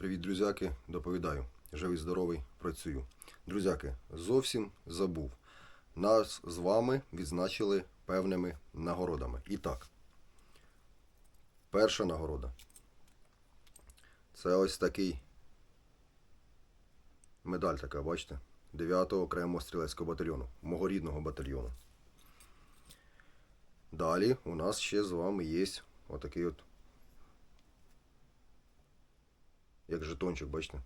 Привіт, друзяки, доповідаю. Живий, здоровий, працюю. Друзяки, зовсім забув. Нас з вами відзначили певними нагородами. І так, перша нагорода. Це ось такий медаль така, бачите? 9-го окремого стрілецького батальйону, мого рідного батальйону. Далі у нас ще з вами є отакий от як жетончик, бачите?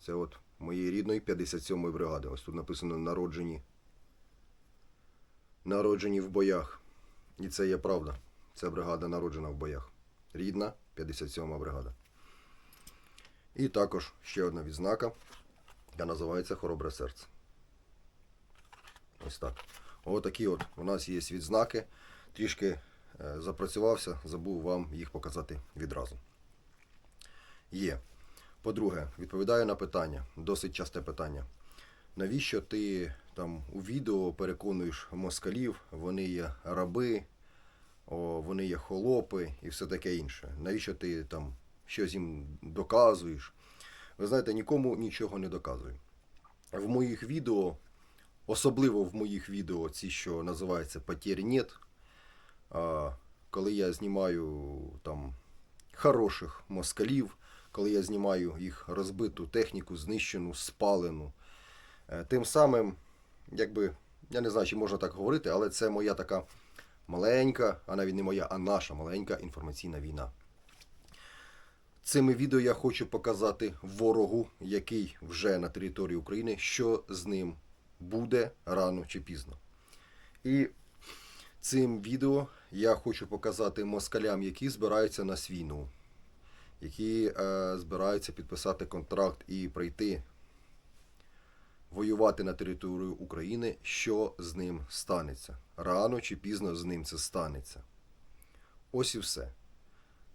Це от моєї рідної 57-ї бригади. Ось тут написано народжені. Народжені в боях. І це є правда. Ця бригада народжена в боях. Рідна 57-ма бригада. І також ще одна відзнака, яка називається Хоробре серце. Ось так. Отакі от у нас є відзнаки. Трішки е, запрацювався, забув вам їх показати відразу. Є. По-друге, відповідаю на питання, досить часте питання. Навіщо ти там у відео переконуєш москалів, вони є раби, о, вони є холопи і все таке інше. Навіщо ти там щось їм доказуєш? Ви знаєте, нікому нічого не доказую. В моїх відео, особливо в моїх відео, ці, що називаються «Потерь нет», коли я знімаю там хороших москалів, коли я знімаю їх розбиту техніку, знищену, спалену. Е, Тим самим, якби, я не знаю, чи можна так говорити, але це моя така маленька, а навіть не моя, а наша маленька інформаційна війна. Цими відео я хочу показати ворогу, який вже на території України, що з ним буде рано чи пізно. І цим відео я хочу показати москалям, які збираються на війну, які е, збираються підписати контракт і прийти воювати на територію України, що з ним станеться. Рано чи пізно з ним це станеться. Ось і все.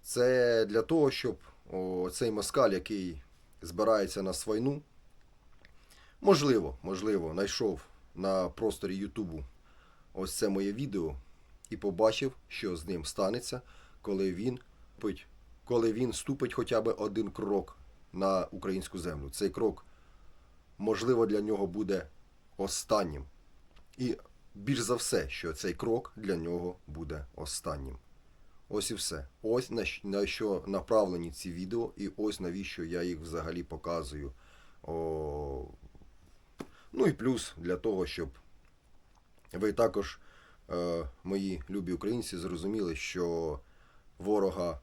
Це для того, щоб о, цей москаль, який збирається на свайну, можливо, можливо, знайшов на просторі Ютубу ось це моє відео і побачив, що з ним станеться, коли він пить, коли він ступить хоча б один крок на українську землю. Цей крок, можливо, для нього буде останнім. І більш за все, що цей крок для нього буде останнім. Ось і все. Ось на, що направлені ці відео, і ось навіщо я їх взагалі показую. О... Ну і плюс для того, щоб ви також, е, мої любі українці, зрозуміли, що ворога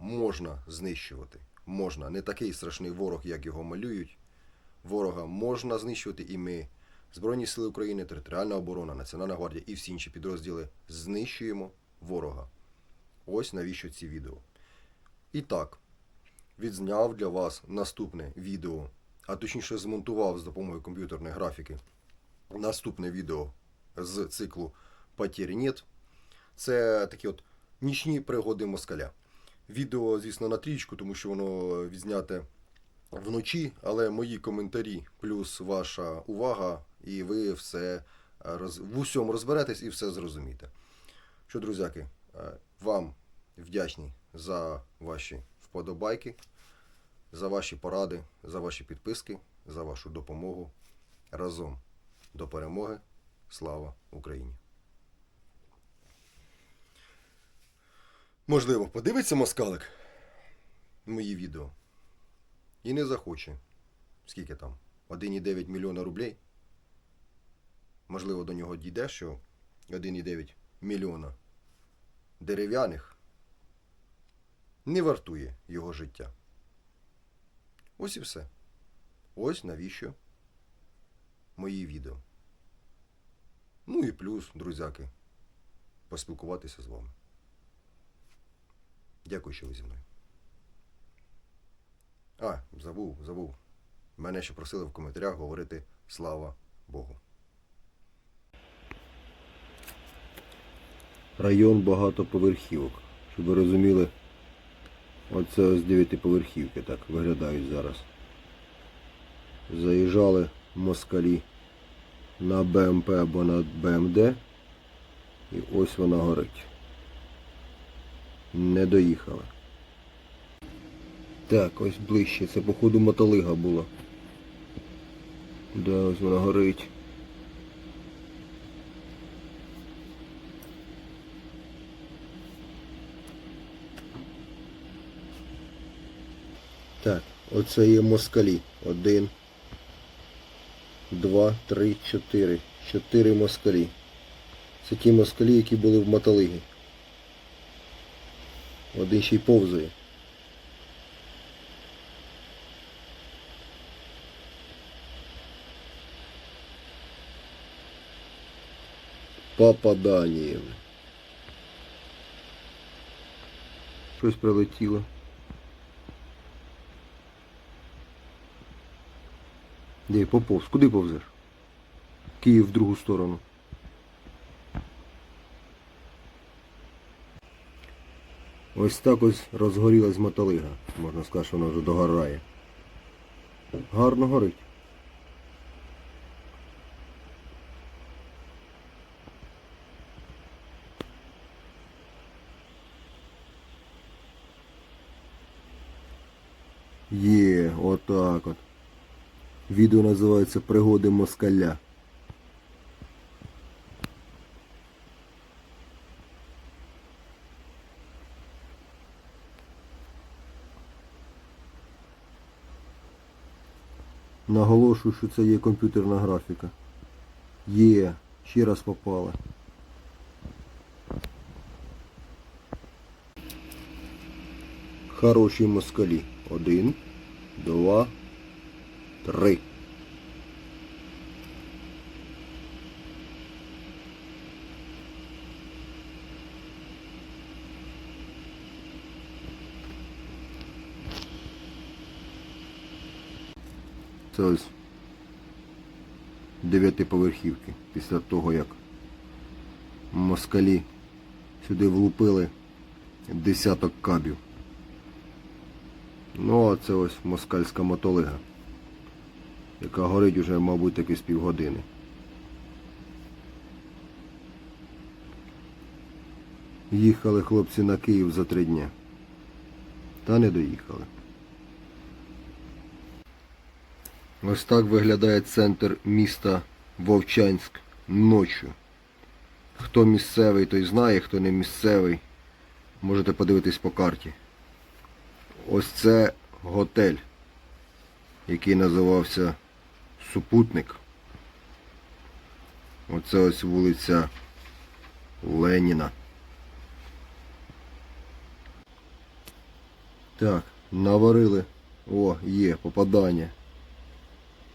можна знищувати. Можна. Не такий страшний ворог, як його малюють. Ворога можна знищувати, і ми, Збройні Сили України, Територіальна оборона, Національна гвардія і всі інші підрозділи знищуємо ворога. Ось навіщо ці відео. І так, відзняв для вас наступне відео, а точніше змонтував з допомогою комп'ютерної графіки наступне відео з циклу «Потерь нет». Це такі от нічні пригоди москаля. Відео, звісно, на трічку, тому що воно відзняте вночі, але мої коментарі, плюс ваша увага, і ви все е, роз... в усьому розберетесь і все зрозумієте. Що, друзяки, е, вам вдячний за ваші вподобайки, за ваші поради, за ваші підписки, за вашу допомогу. Разом до перемоги. Слава Україні! Можливо, подивиться москалик мої відео і не захоче. Скільки там? 1,9 мільйона рублей. Можливо, до нього дійде, що 1,9 мільйона дерев'яних не вартує його життя. Ось і все. Ось навіщо мої відео. Ну і плюс, друзяки, поспілкуватися з вами. Дякую, що ви зі мною. А, забув, забув. Мене ще просили в коментарях говорити слава Богу. Район багатоповерхівок. Щоб ви розуміли, оце ось дев'ятиповерхівки так виглядають зараз. Заїжджали москалі на БМП або на БМД. І ось вона горить. Не доїхали. Так, ось ближче. Це походу мотолига була. Да, ось вона горить. Так, оце є москалі. Один, два, три, чотири. Чотири москалі. Це ті москалі, які були в мотолигі. Один ще й повзає. Попаданням. Щось прилетіло. Де поповз? Куди повзеш? Київ в другу сторону. Ось так ось розгорілась мотолига. Можна сказати, що вона вже догорає. Гарно горить. Є, отак от. Відео називається Пригоди москаля. Наголошую, що це є комп'ютерна графіка. Є, ще раз попала. Хороші москалі. Один, два, три. Це ось дев'ятиповерхівки після того, як москалі сюди влупили десяток кабів. Ну, а це ось москальська мотолига, яка горить уже, мабуть, таки з півгодини. Їхали хлопці на Київ за три дня. Та не доїхали. Ось так виглядає центр міста Вовчанськ ночі. Хто місцевий, той знає, хто не місцевий, можете подивитись по карті. Ось це готель, який називався Супутник. Оце ось вулиця Леніна. Так, наварили. О, є, попадання.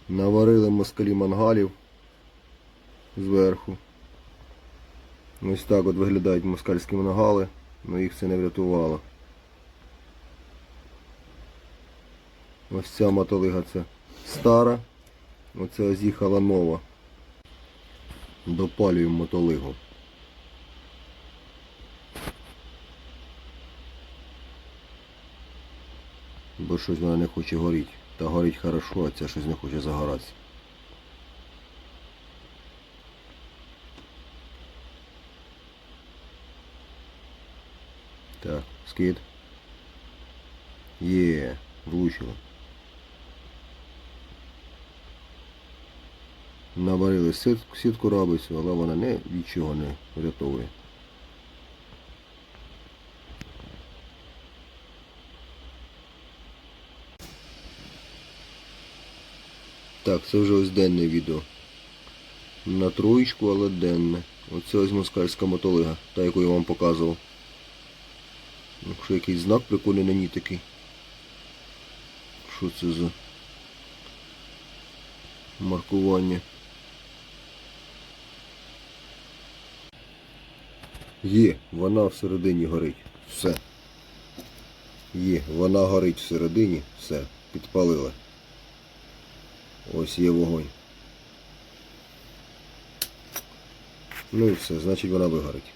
Наварили москалі мангалів зверху. Ось так от виглядають москальські мангали, але їх це не врятувало. Ось ця мотолига це стара, оце ось нова. Допалюємо мотолигу. Бо щось вона не хоче горіти. Та горить хорошо, а ця щось не хоче загоратися. Так, скид. Є, влучило. Наварили сітку рабицю, але вона не від чого не врятовує. Так, це вже ось денне відео. На троєчку, але денне. Оце ось москальська мотолига, та яку я вам показував. Якщо якийсь знак прикольний на ній такий. Що це за маркування? Є, вона всередині горить. Все. Є, вона горить всередині, все, підпалила. Ось є вогонь. Ну і все, значить вона вигорить.